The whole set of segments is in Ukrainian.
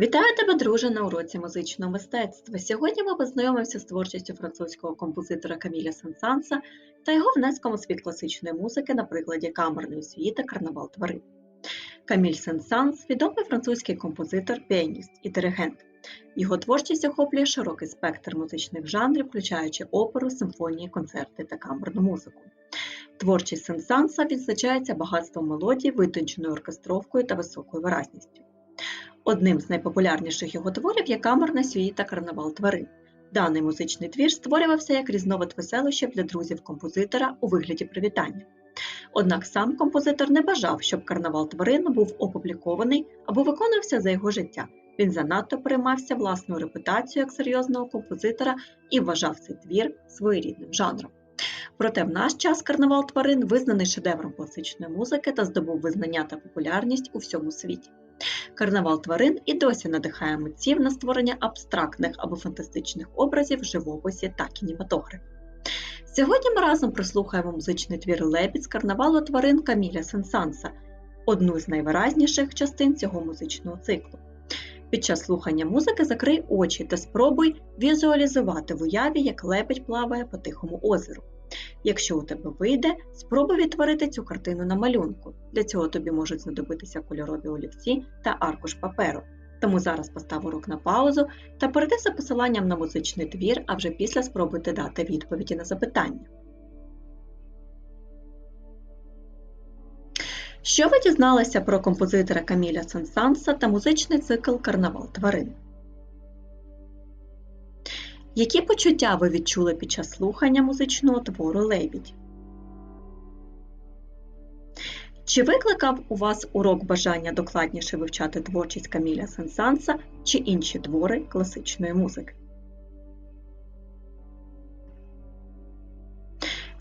Вітаю тебе, друже, на уроці музичного мистецтва. Сьогодні ми познайомимося з творчістю французького композитора Каміля Сен-Санса та його внеском у світ класичної музики на прикладі камерної світи Карнавал тварин. Каміль Сен-Санс – відомий французький композитор, піаніст і диригент. Його творчість охоплює широкий спектр музичних жанрів, включаючи оперу, симфонії, концерти та камерну музику. Творчість Сен-Санса відзначається багатством мелодій, витонченою оркестровкою та високою виразністю. Одним з найпопулярніших його творів є камерна світа Карнавал тварин. Даний музичний твір створювався як різновид веселища для друзів композитора у вигляді привітання. Однак сам композитор не бажав, щоб карнавал тварин був опублікований або виконувався за його життя. Він занадто переймався власною репутацією як серйозного композитора і вважав цей твір своєрідним жанром. Проте в наш час карнавал тварин визнаний шедевром класичної музики та здобув визнання та популярність у всьому світі. Карнавал тварин і досі надихає митців на створення абстрактних або фантастичних образів в живописі та кінематографі. Сьогодні ми разом прослухаємо музичний твір Лебідь з карнавалу тварин Каміля Сенсанса, одну з найвиразніших частин цього музичного циклу. Під час слухання музики закрий очі та спробуй візуалізувати в уяві, як лебедь плаває по тихому озеру. Якщо у тебе вийде, спробуй відтворити цю картину на малюнку. Для цього тобі можуть знадобитися кольорові олівці та аркуш паперу. Тому зараз постав урок на паузу та перейди за посиланням на музичний твір, а вже після спробуйте дати відповіді на запитання. Що ви дізналися про композитора Каміля Сен-Санса та музичний цикл Карнавал тварин? Які почуття ви відчули під час слухання музичного твору Лебідь? Чи викликав у вас урок бажання докладніше вивчати творчість Каміля Сен-Санса чи інші твори класичної музики?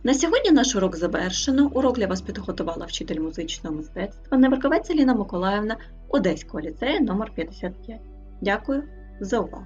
На сьогодні наш урок завершено. Урок для вас підготувала вчитель музичного мистецтва Неверковець Еліна Миколаївна Одеського ліцею номер 55 Дякую за увагу!